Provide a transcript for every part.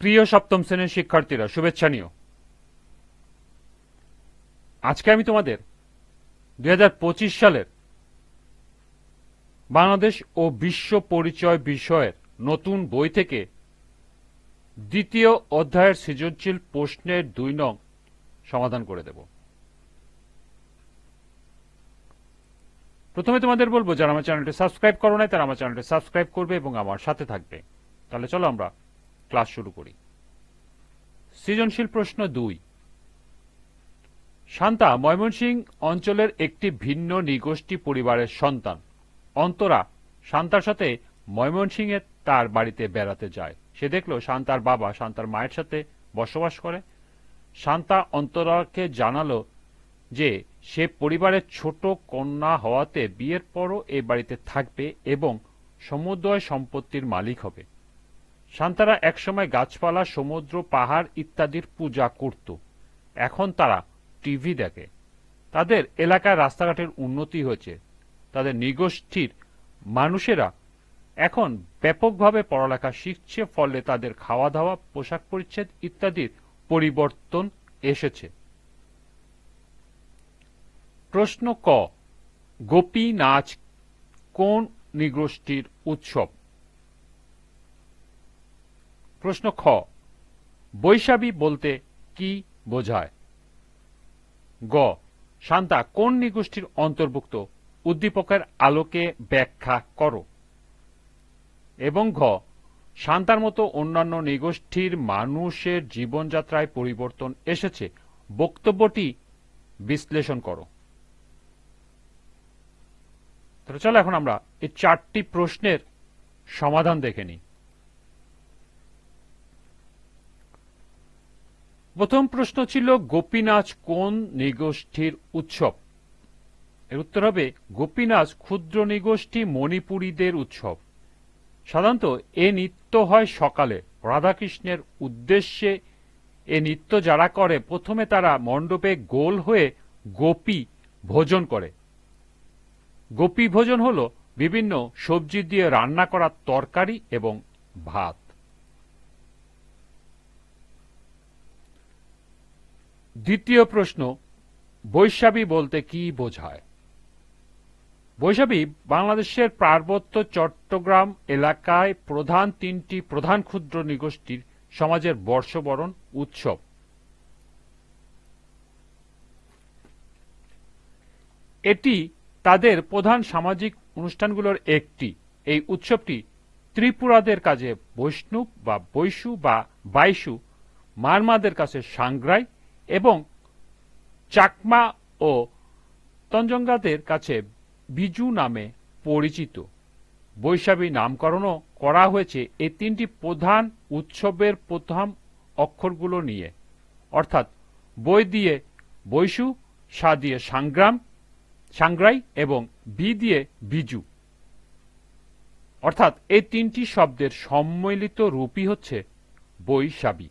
প্রিয় সপ্তম শ্রেণির শিক্ষার্থীরা, শুভেচ্ছা নিও। আজকে আমি তোমাদের দু হাজার পঁচিশ সালের বাংলাদেশ ও বিশ্ব পরিচয় বিষয়ের নতুন বই থেকে দ্বিতীয় অধ্যায়ের সৃজনশীল প্রশ্নের দুই নং সমাধান করে দেব। প্রথমে তোমাদের বলব, যারা আমার চ্যানেলটি সাবস্ক্রাইব করো নাই, তারা আমার চ্যানেলটি সাবস্ক্রাইব করবে এবং আমার সাথে থাকবে। তাহলে চলো আমরা ক্লাস শুরু করি। সৃজনশীল প্রশ্ন দুই। শান্তা, ময়মনসিং অঞ্চলের একটি ভিন্ন নিগোষ্ঠী পরিবারের সন্তান। অন্তরা শান্তার সাথে ময়মনসিংহে তার বাড়িতে বেড়াতে যায়। সে দেখল শান্তার বাবা শান্তার মায়ের সাথে বসবাস করে। শান্তা অন্তরাকে জানালো যে, সে পরিবারের ছোট কন্যা হওয়াতে বিয়ের পরও এই বাড়িতে থাকবে এবং সমুদয় সম্পত্তির মালিক হবে। শান্তারা একসময় গাছপালা, সমুদ্র, পাহাড় ইত্যাদির পূজা করত। এখন তারা টিভি দেখে। তাদের এলাকার রাস্তাঘাটের উন্নতি হয়েছে। তাদের নিগোষ্ঠীর মানুষেরা এখন ব্যাপকভাবে পড়ালেখা শিখছে, ফলে তাদের খাওয়া দাওয়া পোশাক পরিচ্ছেদ ইত্যাদির পরিবর্তন এসেছে। প্রশ্ন ক, গোপী নাচ কোন নিগোষ্ঠীর উৎসব? প্রশ্ন খ। বৈশাখী বলতে কি বোঝায়? গ। শান্তা, কোন নিগোষ্ঠীর অন্তর্ভুক্ত? উদ্দীপকের আলোকে ব্যাখ্যা করো। এবং ঘ। শান্তার মতো অন্যান্য নিগোষ্ঠীর মানুষের জীবনযাত্রায় পরিবর্তন এসেছে। বক্তব্যটি বিশ্লেষণ করো। চলো এখন আমরা এই চারটি প্রশ্নের সমাধান দেখে নিই। প্রথম প্রশ্ন ছিল গোপী নাচ কোন নিগোষ্ঠীর উৎসব? এর উত্তর হবে গোপী নাচ ক্ষুদ্র নিগোষ্ঠী মণিপুরীদের উৎসব। সাধারণত, এ নৃত্য হয় সকালে। রাধাকৃষ্ণের উদ্দেশ্যে এ নৃত্য যারা করে, প্রথমে তারা মণ্ডপে গোল হয়ে গোপী ভোজন করে। গোপী ভোজন হল বিভিন্ন সবজি দিয়ে রান্না করা তরকারি এবং ভাত। দ্বিতীয় প্রশ্ন বৈশাখী বলতে কি বোঝায়? বৈশাখী বাংলাদেশের পার্বত্য চট্টগ্রাম এলাকায় প্রধান তিনটি প্রধান ক্ষুদ্র নিগোষ্ঠীর সমাজের বর্ষবরণ উৎসব। এটি তাদের প্রধান সামাজিক অনুষ্ঠানগুলোর একটি। এই উৎসবটি ত্রিপুরাদের কাছে বৈষ্ণব বা বৈশু বা বাইশু, মারমাদের কাছে সাংগ্রাই এবং চাকমা ও তঞ্জঙ্গাদের কাছে বিজু নামে পরিচিত। বৈশাখী নামকরণও করা হয়েছে এই তিনটি প্রধান উৎসবের প্রথম অক্ষরগুলো নিয়ে। অর্থাৎ বই দিয়ে বৈশু, সা দিয়ে সংগ্রাম, সাংগ্রাই এবং বি দিয়ে বিজু। অর্থাৎ এই তিনটি শব্দের সম্মিলিত রূপই হচ্ছে বৈশাবী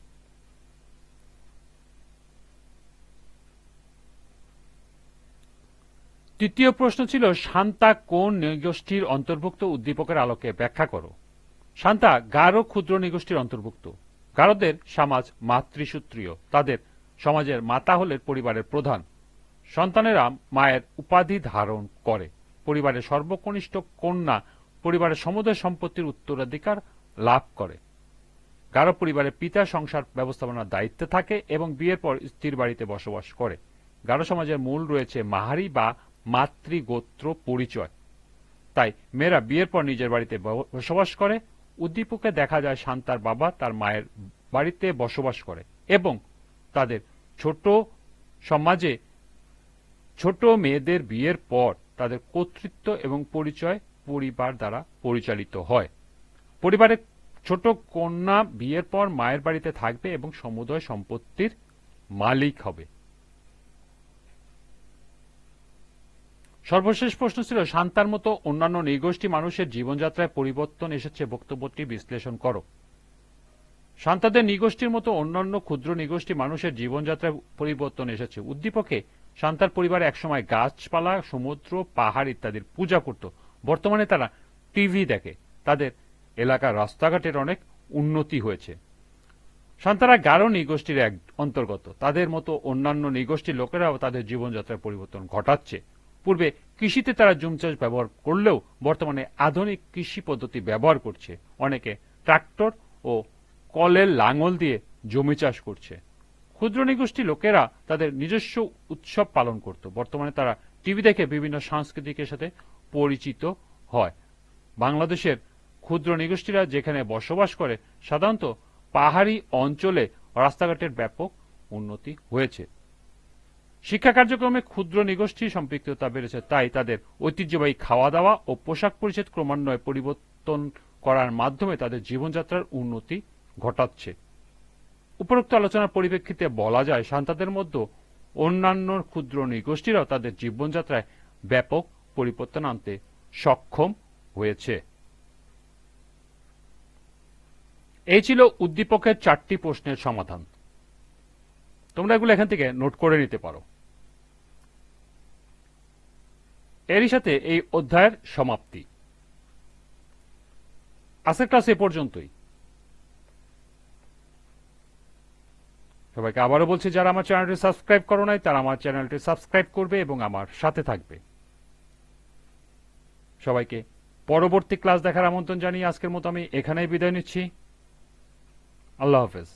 তৃতীয় প্রশ্ন ছিল, শান্তা কোন নিগোষ্ঠীর অন্তর্ভুক্ত উদ্দীপকের আলোকে ব্যাখ্যা করো? শান্তা, গারো ক্ষুদ্র নিগোষ্ঠীর অন্তর্ভুক্ত। গারোদের সমাজ মাতৃসূত্রীয়, তাদের সমাজের মাতা হলেন পরিবারের প্রধান। সন্তানেরা মায়ের উপাধি ধারণ করে। পরিবারের সর্বকনিষ্ঠ কন্যা পরিবারের সমুদয় সম্পত্তির উত্তরাধিকার লাভ করে। গারো পরিবারের পিতা সংসার ব্যবস্থাপনার দায়িত্বে থাকে এবং বিয়ের পর স্ত্রীর বাড়িতে বসবাস করে। গারো সমাজের মূল রয়েছে মাহারি বা মাতৃগোত্র পরিচয়। তাই মেয়েরা বিয়ের পর নিজের বাড়িতে বসবাস করে। উদ্দীপকে দেখা যায় শান্তার বাবা তার মায়ের বাড়িতে বসবাস করে এবং তাদের ছোট সমাজে ছোট মেয়েদের বিয়ের পর তাদের কর্তৃত্ব এবং পরিচয় পরিবার দ্বারা পরিচালিত হয়। পরিবারের ছোট কন্যা বিয়ের পর মায়ের বাড়িতে থাকবে এবং সমুদয় সম্পত্তির মালিক হবে। সর্বশেষ প্রশ্ন ছিল, শান্তার মতো অন্যান্য নিগোষ্ঠী মানুষের জীবনযাত্রায় পরিবর্তন এসেছে বক্তব্যটি বিশ্লেষণ করো। শান্তাদের নিগোষ্ঠীর মতো অন্যান্য ক্ষুদ্র নিগোষ্ঠী মানুষের জীবনযাত্রায় পরিবর্তন এসেছে। উদ্দীপকে শান্তার পরিবার একসময় গাছপালা, সমুদ্র, পাহাড় ইত্যাদির পূজা করত। বর্তমানে তারা টিভি দেখে। তাদের এলাকার রাস্তাঘাটের অনেক উন্নতি হয়েছে। শান্তারা গারো নৃগোষ্ঠীর এক অন্তর্গত। তাদের মতো অন্যান্য নৃগোষ্ঠীর লোকেরাও তাদের জীবনযাত্রার পরিবর্তন ঘটাচ্ছে। পূর্বে কৃষিতে তারা জুম চাষ ব্যবহার করলেও বর্তমানে আধুনিক কৃষি পদ্ধতি ব্যবহার করছে। অনেকে ট্রাক্টর ও কলের লাঙল দিয়ে জমি চাষ করছে। ক্ষুদ্র নৃগোষ্ঠী লোকেরা তাদের নিজস্ব উৎসব পালন করত। বর্তমানে তারা টিভি দেখে বিভিন্ন সাংস্কৃতিকের সাথে পরিচিত হয়। বাংলাদেশের ক্ষুদ্র নৃগোষ্ঠীরা যেখানে বসবাস করে, সাধারণত পাহাড়ি অঞ্চলে রাস্তাঘাটের ব্যাপক উন্নতি হয়েছে। শিক্ষা কার্যক্রমে ক্ষুদ্র নৃগোষ্ঠী সম্পৃক্ততা বেড়েছে, তাই তাদের ঐতিহ্যবাহী খাওয়া দাওয়া ও পোশাক পরিচ্ছদ ক্রমান্বয়ে পরিবর্তন করার মাধ্যমে তাদের জীবনযাত্রার উন্নতি ঘটাচ্ছে। উপরোক্ত আলোচনার পরিপ্রেক্ষিতে বলা যায় শান্তাদের মধ্যে অন্যান্য ক্ষুদ্র নৃগোষ্ঠীরাও তাদের জীবনযাত্রায় ব্যাপক পরিবর্তন আনতে সক্ষম হয়েছে। এই ছিল উদ্দীপকের চারটি প্রশ্নের সমাধান। তোমরা এগুলো এখান থেকে নোট করে নিতে পারো। এরই সাথে এই অধ্যায়ের সমাপ্তি। আজকের ক্লাস এ পর্যন্তই। সবাইকে আবারও বলছি, যারা আমার চ্যানেলটি সাবস্ক্রাইব করো নাই, তারা আমার চ্যানেলটি সাবস্ক্রাইব করবে এবং আমার সাথে থাকবে। সবাইকে পরবর্তী ক্লাস দেখার আমন্ত্রণ জানিয়ে আজকের মতো আমি এখানেই বিদায় নিচ্ছি। আল্লাহ হাফেজ।